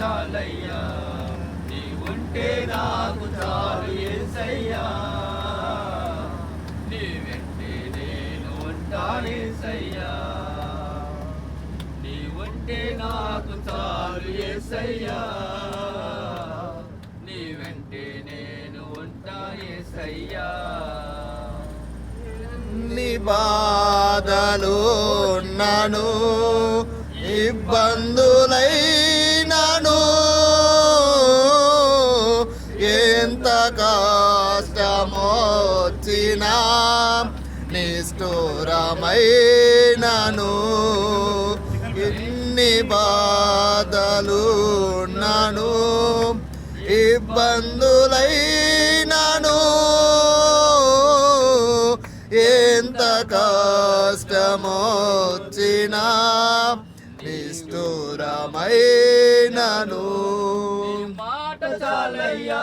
చాలయ్యా. నీ ఉంటే నాకు చాలు ఏసయ్యా. నీ వెంటే నేను ఉంటానేసయ్యా నీ ఉంటే నాకు చాలు ఏసయ్యా. నీ వెంటే నేను ఉంటానేసయ్యా నీ బాధలు నను ఇబ్బందులై కష్టమొచ్చినా నిష్ఠురమైనను ఎన్ని బాధలు నను ఇబ్బందులైనను. ఎంత కష్టమొచ్చిన నిష్ఠురమైనను మాట చాలయ్యా.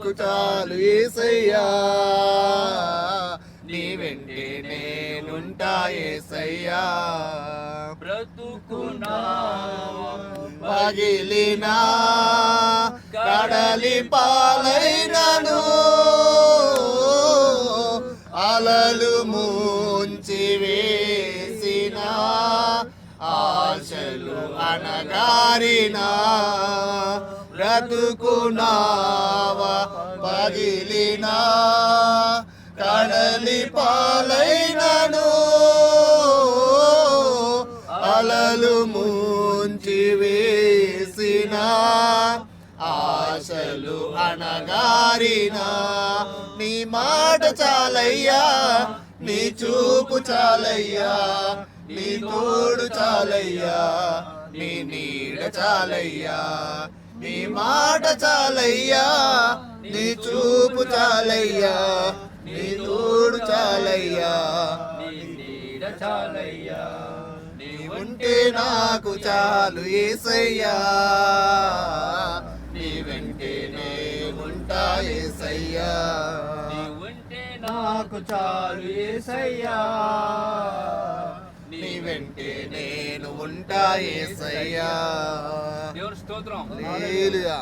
నాకు చాలు ఏసయ్యా. నీ వెంటే నేనుంటా ఏసయ్యా. బ్రతుకునా పగిలినా కడలి పాలైనను అలలు ముంచి వేసిన ఆశలు అనగారినా బ్రతుకునావా పగిలినా కడలి పాలైనను అలలు ముంచి వేసిన ఆశలు అనగారిన నీ మాట చాలయ్యా నీ చూపు చాలయ్యా నీ తోడు చాలయ్యా నీ నీడ చాలయ్యా. నీ మాట చాలయ్యా నీ చూపు చాలయ్యా నీ తోడు చాలయ్యా నీ నీడ చాలయ్యా. నీ ఉంటే నాకు చాలు ఏసయ్యా. నీ వెంటే ఉంటా ఏసయ్యా. నీ ఉంటే నాకు చాలు ఏసయ్యా. నీ వెంటే నేను ఉంటా ఏసయ్యా. దేవుని స్తోత్రం. హల్లెలూయా.